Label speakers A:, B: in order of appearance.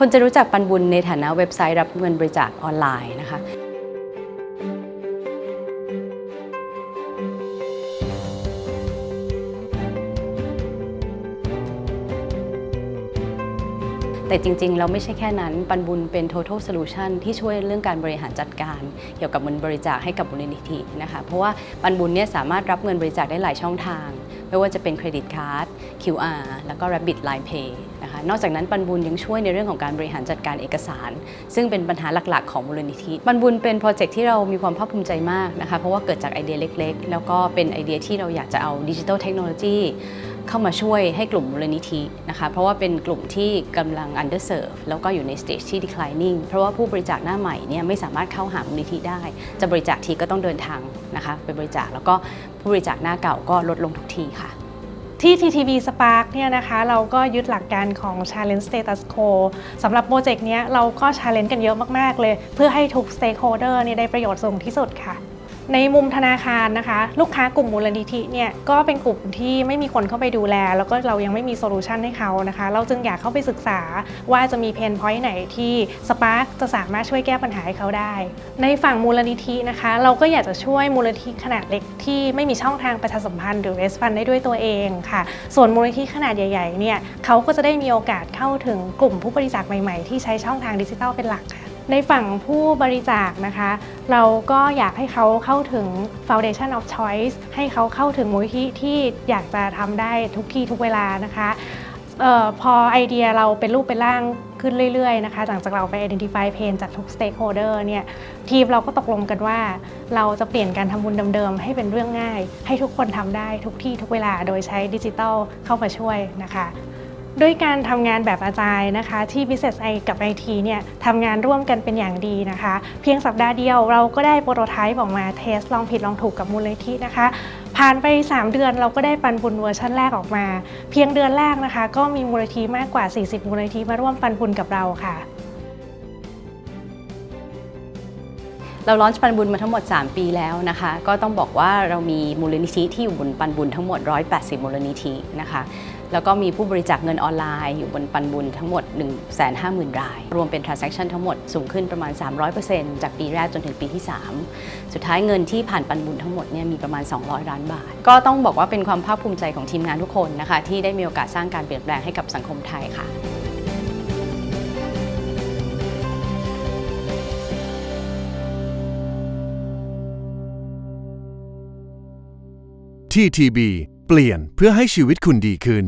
A: คนจะรู้จักปันบุญในฐานะเว็บไซต์รับเงินบริจาคออนไลน์นะคะแต่จริง ๆ เราไม่ใช่แค่นั้น ปันบุญเป็น total solution ที่ช่วยเรื่องการบริหารจัดการ เกี่ยวกับเงินบริจาคให้กับมูลนิธินะคะ เพราะว่าปันบุญเนี่ยสามารถรับเงินบริจาคได้หลายช่องทาง ไม่ว่าจะเป็นเครดิตการ์ด QR แล้วก็ Rabbit Line Pay นอกจากนั้นปันบุญยังช่วยในเรื่องของการบริหารจัดการเอกสาร ซึ่งเป็นปัญหาหลักๆ ของมูลนิธิ ปันบุญเป็นโปรเจกต์ที่เรามีความภาคภูมิใจมากนะคะเพราะว่าเกิดจากไอเดียเล็ก ๆ แล้วก็เป็นไอเดียที่เราอยากจะเอาดิจิทัลเทคโนโลยีเข้ามาช่วยให้กลุ่มมูลนิธินะคะเพราะว่าเป็นกลุ่มที่กำลัง underserve แล้วก็อยู่ใน stage ที่ declining เพราะว่าผู้บริจาคหน้าใหม่เนี่ยไม่สามารถเข้าหามูลนิธิได้ จะบริจาคทีก็ต้องเดินทางนะคะไปบริจาคแล้วก็ผู้บริจาคหน้าเก่าก็ลดลงทุกทีค่ะ
B: ที่ TTV Spark เนี่ยนะคะเราก็ยึดหลักการของ Challenge Status Quo สำหรับโปรเจกต์เนี้ยเราก็ Challenge กันเยอะมาก ๆ เลย เพื่อให้ทุก Stakeholder เนี่ยได้ประโยชน์สูงที่สุดค่ะ ในมุมธนาคารนะคะ ลูกค้ากลุ่มมูลนิธิเนี่ยก็เป็นกลุ่มที่ไม่มีคนเข้าไปดูแล แล้วก็เรายังไม่มีโซลูชันให้เขานะคะ เราจึงอยากเข้าไปศึกษาว่าจะมีเพนพอยต์ไหนที่ Spark จะสามารถช่วยแก้ปัญหาให้เขาได้ ในฝั่งมูลนิธินะคะ เราก็อยากจะช่วยมูลนิธิขนาดเล็กที่ไม่มีช่องทางประชาสัมพันธ์หรือ raise fund ได้ด้วยตัวเองค่ะ ส่วนมูลนิธิขนาดใหญ่ๆเนี่ยเขาก็จะได้มีโอกาสเข้าถึงกลุ่มผู้บริจาคใหม่ๆ ที่ใช้ช่องทางดิจิทัลเป็นหลักค่ะ ในฝั่งผู้บริจาคนะคะ เราก็อยากให้เขาเข้าถึง Foundation of Choice ให้เขาเข้าถึงมูลนิธิที่อยากจะทำได้ทุกที่ทุกเวลานะคะออพอไอเดียเราเป็นรูปเป็นร่างขึ้นเรื่อยๆนะคะหลังจากเราไป identify pain จากทุก stakeholder เนี่ยทีมเราก็ตกลงกันว่า เราจะเปลี่ยนการทำบุญเดิมๆ ให้เป็นเรื่องง่าย ให้ทุกคนทำได้ทุกที่ทุกเวลาโดยใช้ดิจิทัลเข้ามาช่วยนะคะ ด้วยการทำงานแบบอาจายนะคะ ที่ Business I กับ IT เนี่ยทำงานร่วมกันเป็นอย่างดีนะคะ เพียงสัปดาห์เดียวเราก็ได้โปรโตไทป์ออกมาเทสลองผิดลองถูกกับมูลนิธินะคะ ผ่านไป 3 เดือนเราก็ได้ปันบุญเวอร์ชันแรกออกมา เพียงเดือนแรกนะคะ ก็มีมูลนิธิมากกว่า 40 มูลนิธิมาร่วมปันบุญกับเราค่ะ
A: เราลอนช์ปันบุญมาทั้งหมด 3 ปีแล้วนะคะ ก็ต้องบอกว่าเรามีมูลนิธิที่อยู่บนปันบุญทั้งหมด 180 มูลนิธินะคะ แล้วก็มีผู้บริจาคเงินออนไลน์อยู่บนปันบุญทั้งหมด 150,000 ราย รวมเป็น transaction ทั้งหมดสูงขึ้นประมาณ 300%จากปีแรกจนถึงปีที่ 3 สุดท้ายเงินที่ผ่านปันบุญทั้งหมดเนี่ยมีประมาณ 200 ล้านบาท ก็ต้องบอกว่าเป็นความภาคภูมิใจของทีมงานทุกคนนะคะที่ได้มีโอกาสสร้างการเปลี่ยนแปลงให้กับสังคมไทยค่ะ
C: TTB เปลี่ยนเพื่อให้ชีวิตคุณดีขึ้น